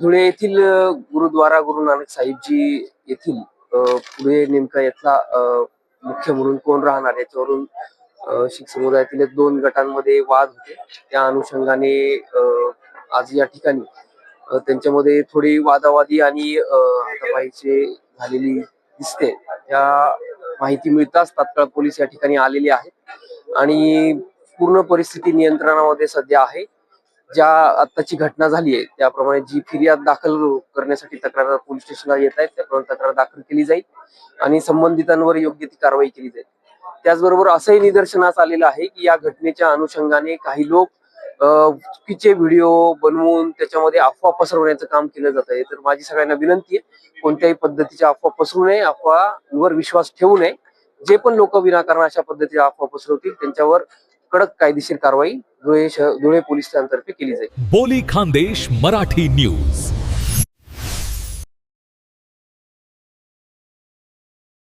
धुळे येथील गुरुद्वारा गुरु नानक साहिबजी येथील अ, पुढे नेमका यातला अ, मुख्य म्हणून कोण राहणार याच्यावरून अ, शीख समुदायातील दोन गटांमध्ये वाद होते. त्या अनुषंगाने अ, आज या ठिकाणी त्यांच्यामध्ये थोडी वादावादी आणि हातापाईचे झालेली दिसते. त्या माहिती मिळताच तात्काळ पोलीस या ठिकाणी आलेले आहेत. आणि पूर्ण परिस्थिती नियंत्रणामध्ये सध्या आहे. ज्या आत्ताची घटना झाली आहे त्याप्रमाणे जी फिर्याद दाखल करण्यासाठी तक्रार पोलीस स्टेशनला येत आहेत त्याप्रमाणे तक्रार दाखल केली जाईल आणि संबंधितांवर योग्य ती कारवाई केली जाईल. त्याचबरोबर असंही निदर्शनास आलेलं आहे की या घटनेच्या अनुषंगाने काही लोक चुकीचे व्हिडिओ बनवून त्याच्यामध्ये अफवा पसरवण्याचं काम केलं जात आहे. तर माझी सगळ्यांना विनंती आहे कोणत्याही पद्धतीच्या अफवा पसरू नये अफवावर विश्वास ठेवू नये. जे पण लोक विनाकारण अशा पद्धतीच्या अफवा पसरवतील त्यांच्यावर कडक कायदेशीर कारवाई धुळे शहर धुळे पोलीस केली जाईल. बोली खानदेश मराठी न्यूज.